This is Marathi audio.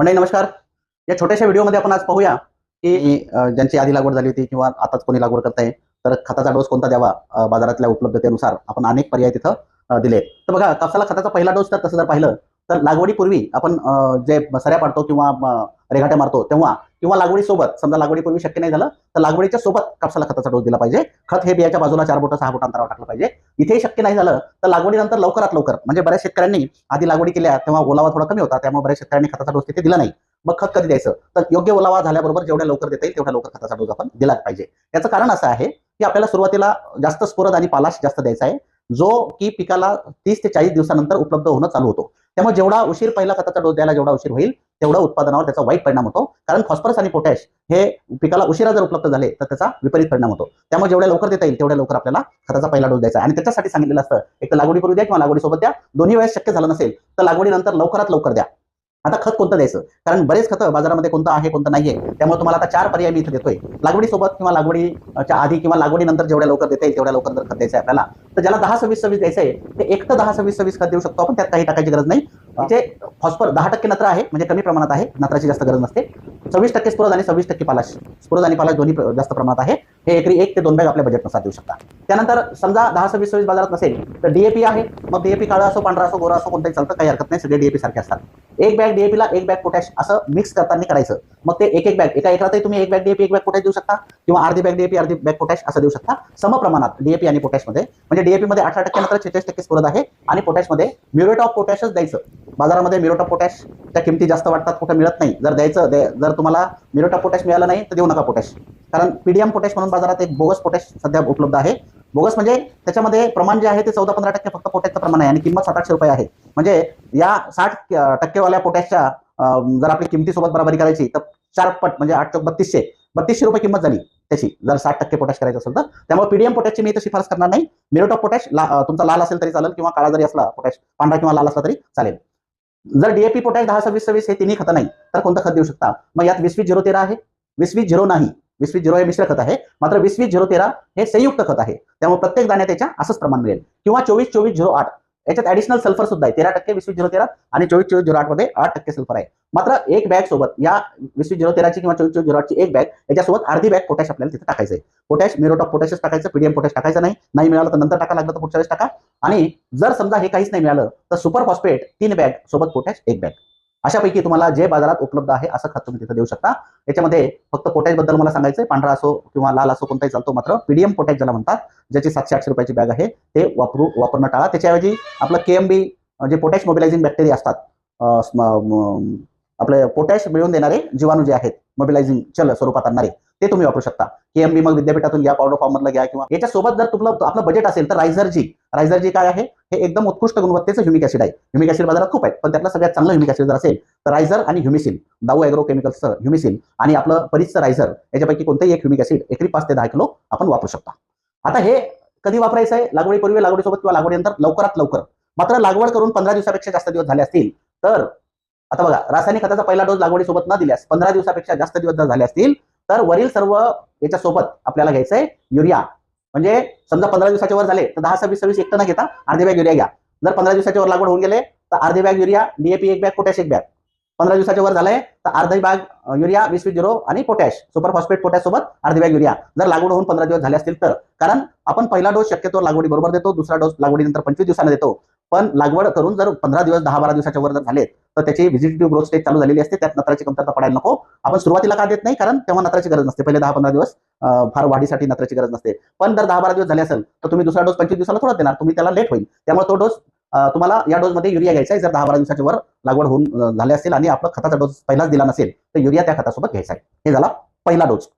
मंडळी नमस्कार. या छोट्याशा व्हिडिओमध्ये आपण आज पाहूया की ज्यांची आधी लागवड झाली होती किंवा आताच कोणी लागवड करताय तर खताचा डोस कोणता द्यावा बाजारातल्या उपलब्धतेनुसार आपण अनेक पर्याय तिथं दिले. तर बघा कापसाला खताचा पहिला डोस तर तसं जर पाहिलं तर लागवडीपूर्वी आपण जे सऱ्या पाडतो किंवा रेघाट्या मारतो तेव्हा किंवा लागवडीसोबत समजा लागवडीपूर्वी शक्य नाही झालं तर लागवडीच्या सोबत कापसाला खताचा डोस दिला पाहिजे. खत हे बियाच्या बाजूला चार बोटं सहा बोट अंतरावर टाकलं पाहिजे. इथेही शक्य नाही झालं तर लागवडीनंतर लवकरात लवकर म्हणजे बऱ्याच शेतकऱ्यांनी आधी लागवडी केल्या तेव्हा ओलावा थोडा कमी होता त्यामुळे बऱ्याच शेतकऱ्यांनी खताचा डोस तिथे दिला नाही. मग खत कधी द्यायचं? तर योग्य ओलावा झाल्याबरोबर जेवढ्या लवकर देता येईल तेवढ्या लवकर खताचा डोस आपण दिला पाहिजे. याचं कारण असं आहे की आपल्याला सुरुवातीला जास्त स्फुरद आणि पालाश जास्त द्यायचा आहे जो की पिकाला तीस ते चाळीस दिवसानंतर उपलब्ध होणं चालू होतो. त्यामुळे जेवढा उशीर पहिला खताचा डोस द्यायला जेवढा उशीर होईल तेवढा उत्पादनावर त्याचा वाईट परिणाम होतो. कारण फॉस्फरस आणि पोटॅश हे पिकाला उशिरा जर उपलब्ध झाले तर त्याचा विपरीत परिणाम होतो. त्यामुळे जेवढ्या लवकर देता येईल तेवढ्या लवकर आपल्याला खताचा पहिला डोस द्यायचा आणि त्याच्यासाठी सांगितलेलं असतं एक तर लागवडीपूर्वी द्या किंवा लागवडीसोबत द्या. दोन्ही वेळेस शक्य झालं नसेल तर लागवडीनंतर लवकरात लवकर द्या. आता खत कोणतं द्यायचं? कारण बरेच खतं बाजारामध्ये कोणतं आहे कोणतं नाहीये त्यामुळे तुम्हाला आता चार पर्याय मी इथे देतोय. लागवडीसोबत किंवा लागवडीच्या आधी किंवा लागवडीनंतर जेवढ्या लवकर देता येईल तेवढ्या लवकर जर खत द्यायचं आहे आपल्याला तर ज्याला दहा सव्वीस सव्वीस द्यायचं आहे ते एक तर दहा सव्वीस सव्वीस खत देऊ शकतो आपण त्यात काही टाकायची गरज नाही. जे फॉस्फर दहा टक्के नत्र आहे म्हणजे कमी प्रमाणात आहे नत्राची जास्त गरज नसते. सव्वीस टक्के स्फुरद आणि सव्वीस टक्के पालाश. स्फुरद आणि पालाश दोन्ही जास्त प्रमाणात आहे. हे एकरी एक ते दोन बॅग आपल्या बजेटनुसार देऊ शकता. त्यानंतर समजा दहा सव्वीस सव्वीस बाजारात नसेल तर डीएपी आहे. मग डीएपी काळा असो पांढरा असो गोरा असो कोणताही चालतं काही हरकत नाही सगळे डीएपी सारखे असतात. एक बॅग डीएपीला एक बॅग पोटॅश असं मिक्स करताना करायचं. मग ते एक एक बॅग एका एकरातही तुम्ही एक बॅग डीएपी एक बॅग पोटॅश देऊ शकता. किंवा अर्धी बॅग डीएपी अर्धी बॅग पोटॅश असं देऊ शकता. सम प्रमाणात डीएपी आणि पोटॅशमध्ये म्हणजे डीएपी मध्ये अठरा टक्के नंतर छेचाळीस टक्के स्फुरद आहे. आणि पोटॅशमध्ये म्युरेट ऑफ पोटॅशच द्यायचं. बाजारामध्ये मिरोटा पोटॅश त्या किमती जास्त वाटतात कुठे मिळत नाही. जर द्यायचं दे- जर तुम्हाला मिरोटा पोटॅश मिळालं नाही तर देऊ नका पोटॅश. कारण पीडीएम पोटॅश म्हणून बाजारात एक बोगस पोटॅश सध्या उपलब्ध आहे. बोगस म्हणजे त्याच्यामध्ये प्रमाण जे आहे ते चौदा पंधरा टक्के फक्त पोटॅशचं प्रमाण आहे आणि किंमत सात आठशे रुपये आहे. म्हणजे या साठ टक्केवाल्या पोटॅशच्या जर आपली किमतीसोबत बराबरी करायची तर चार पट म्हणजे आठ चौक बत्तीसशे बत्तीसशे रुपये किंमत झाली त्याची जर साठ टक्के पोटॅश करायचं असेल तर. त्यामुळे पीडीएम पोटॅशची मी तर शिफारस करणार नाही. मिरोट ऑफ पोटॅश ला- तुमचा लाल असेल तरी चालेल किंवा काळा जरी असला पोटॅश पांढरा किंवा लाल असला तरी चालेल. जर डीएपी पोटॅश दहा सव्वीस सव्वीस हे तिन्ही खतं नाही तर कोणतं खत देऊ शकता? मग यात वीस वीस झिरो तेरा आहे. वीस वीस झिरो नाही. वीस वीस झिरो हे मिश्र खत आहे. मात्र वीस वीस झिरो तेरा हे संयुक्त खत आहे. त्यामुळे प्रत्येक दाण्यात त्याच्या असंच प्रमाण मिळेल. किंवा चोवीस चोवीस झिरो आठ. याच्यात ऍडिशनल सल्फर सुद्धा आहे. तेरा टक्के वीस झिरो तेरा आणि चोवीस चोवीस झिरो आठमध्ये आठ टक्के सल्फर आहे. मात्र एक बॅग सोबत या वीस वीस झिरो तेराची किंवा चोवीस चोवीस झिरो आठची एक बॅग याच्यासोबत अर्धी बॅग पोटॅश आपल्याला तिथे टाकायचं आहे पोटॅश मिरोट ऑफ पोटॅशच टाकायचं पीडीएम पोटॅश टाकायचं नाही. नाही मिळालं तर नंतर टाका लागलं तर पुढच्या वेळेस टाका. आणि जर समजा हे काहीच नाही मिळालं तर सुपर फॉस्फेट तीन बॅग सोबत पोटॅश एक बॅग अशापैकी तुम्हाला जे बाजारात उपलब्ध आहे असं खत तुम्ही तिथे देऊ शकता. याच्यामध्ये फक्त पोटॅशबद्दल मला सांगायचं पांढरा असो किंवा लाल असो कोणताही चालतो मात्र पीडीएम पोटॅश ज्याला म्हणतात ज्याची सातशे आठशे रुपयाची बॅग आहे ते वापरू वापरणं टाळा. त्याच्याऐवजी आपलं केएमबी जे पोटॅश मोबिलायझिंग बॅक्टेरिया असतात आपले पोटॅश मिळवून देणारे जीवाणू जे आहेत मोबिलायझिंग चल स्वरूपात आणणारे ते तुम्ही वापरू शकता. केएमबी मग विद्यापीठातून घ्या पावडर फॉर्ममधला घ्या किंवा याच्यासोबत जर तुला आपलं बजेट असेल तर रायझरजी रायझरजी काय आहे? हे एकदम उत्कृष्ट गुणवत्तेचं ह्युमिक ऍसिड आहे. ह्युमिक ऍसिड बाजारात खूप आहेत पण त्यातला सगळ्यात चांगलं ह्युमिक ऍसिड जर असेल तर रायझर आणि ह्युमिसिल दाऊ ॲग्रो केमिकल्सचं ह्युमिसिल आणि आपलं परिसचं रायझर याच्यापैकी कोणतंही एक ह्युमिक ऍसिड एकरी पाच ते दहा किलो आपण वापरू शकता. आता हे कधी वापरायचं आहे? लागवडीपूर्वी लागवडीसोबत किंवा लागवडीनंतर लवकरात लवकर. मात्र लागवड करून पंधरा दिवसापेक्षा जास्त दिवस झाले असतील तर आता बघा रासायनिक खताचा पहिला डोस लागवडीसोबत न दिल्यास पंधरा दिवसापेक्षा जास्त दिवस जर झाले असतील तर वरील सर्व याच्यासोबत आपल्याला घ्यायचं आहे युरिया म्हणजे समजा पंधरा दिवसाच्या वर झाले तर दहा सव्वीस सव्वीस एक न घेता अर्धे बॅग युरिया घ्या. जर पंधरा दिवसाच्या वर लागवड होऊन गेले तर अर्धे बॅग युरिया डीएपी एक बॅग पोटॅश एक बॅग. पंधरा दिवसाच्या वर झालंय तर अर्धी बॅग युरिया वीस वीस झिरो आणि पोटॅश सुपर फॉस्फेट पोटॅश सोबत अर्धी बॅग युरिया. जर लागवड होऊन पंधरा दिवस झाले असतील तर. कारण आपण पहिला डोस शक्यतो लागवडी बरोबर देतो दुसरा डोस लागवडीनंतर पंचवीस दिवसांना देतो. पण लागवड करून जर पंधरा दिवस दहा बारा दिवसाच्या वर जर झालेत तर त्याची व्हिजिटिव्ह ग्रोथ स्टेज चालू झालेली असते त्यात नत्राची कमतरता पडायला नको. आपण सुरुवातीला का देत नाही? कारण तेव्हा नत्राची गरज नसते पहिले दहा पंधरा दिवस. फार वाढीसाठी नत्राची गरज नसते. पण जर दहा बारा दिवस झाले असेल तर तुम्ही दुसरा डोस पंचवीस दिवसाला थोडा देणार. तुम्ही त्याला लेट होईल. त्यामुळे तो डोस तुम्हाला या डोसमध्ये युरिया घ्यायचा आहे. जर दहा बारा दिवसाच्या वर लागवड होऊन झाली झाले असेल आणि आपला खताचा डोस पहिलाच दिला नसेल तर युरिया त्या खतासोबत घ्यायचा आहे. हे झाला पहिला डोस.